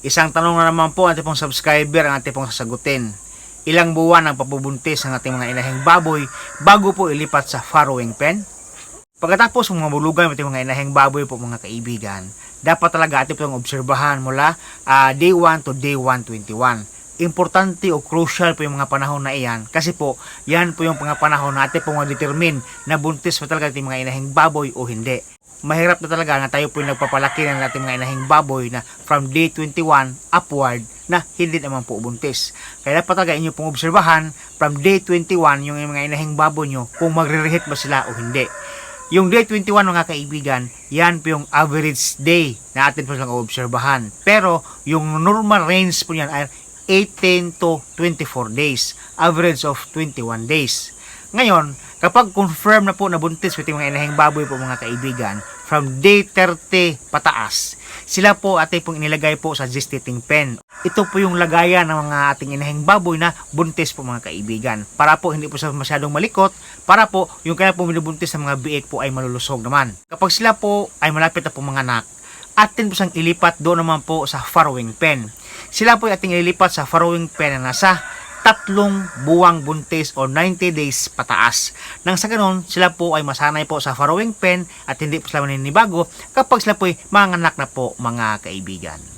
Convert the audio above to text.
Isang tanong na naman po ating pong subscriber ang ating pong sasagutin. Ilang buwan ang papubuntis ang ating mga inahing baboy bago po ilipat sa farrowing pen? Pagkatapos ng mga bulugan ng ating mga inahing baboy po mga kaibigan, dapat talaga ating pong obserbahan mula ah, day 1 to day 121. Importante o crucial po yung mga panahon na iyan kasi po yan po yung mga panahon na ating pong determine na buntis pa talaga ating mga inahing baboy o hindi mahirap na talaga na tayo po yung nagpapalaki ng ating mga inahing baboy na from day 21 upward na hindi naman po buntis. Kaya dapat talaga inyo pong obserbahan from day 21 yung mga inahing baboy nyo kung magre-rehit ba sila o hindi. Yung day 21 mga kaibigan, yan po yung average day na atin po silang obserbahan. Pero yung normal range po yan ay 18 to 24 days. Average of 21 days. Ngayon, kapag confirm na po na buntis with mga inahing baboy po mga kaibigan, from day 30 pataas, sila po ating pong inilagay po sa gestating pen. Ito po yung lagayan ng mga ating inahing baboy na buntis po mga kaibigan. Para po hindi po sila masyadong malikot, para po yung kaya po minubuntis ng mga biik po ay malulusog naman. Kapag sila po ay malapit na po mga anak, atin po siyang ilipat doon naman po sa farrowing pen. Sila po ay ating ililipat sa farrowing pen na nasa tatlong buwang buntis o 90 days pataas. Nang sa ganon, sila po ay masanay po sa farrowing pen at hindi po sila maninibago kapag sila po ay manganak na po mga kaibigan.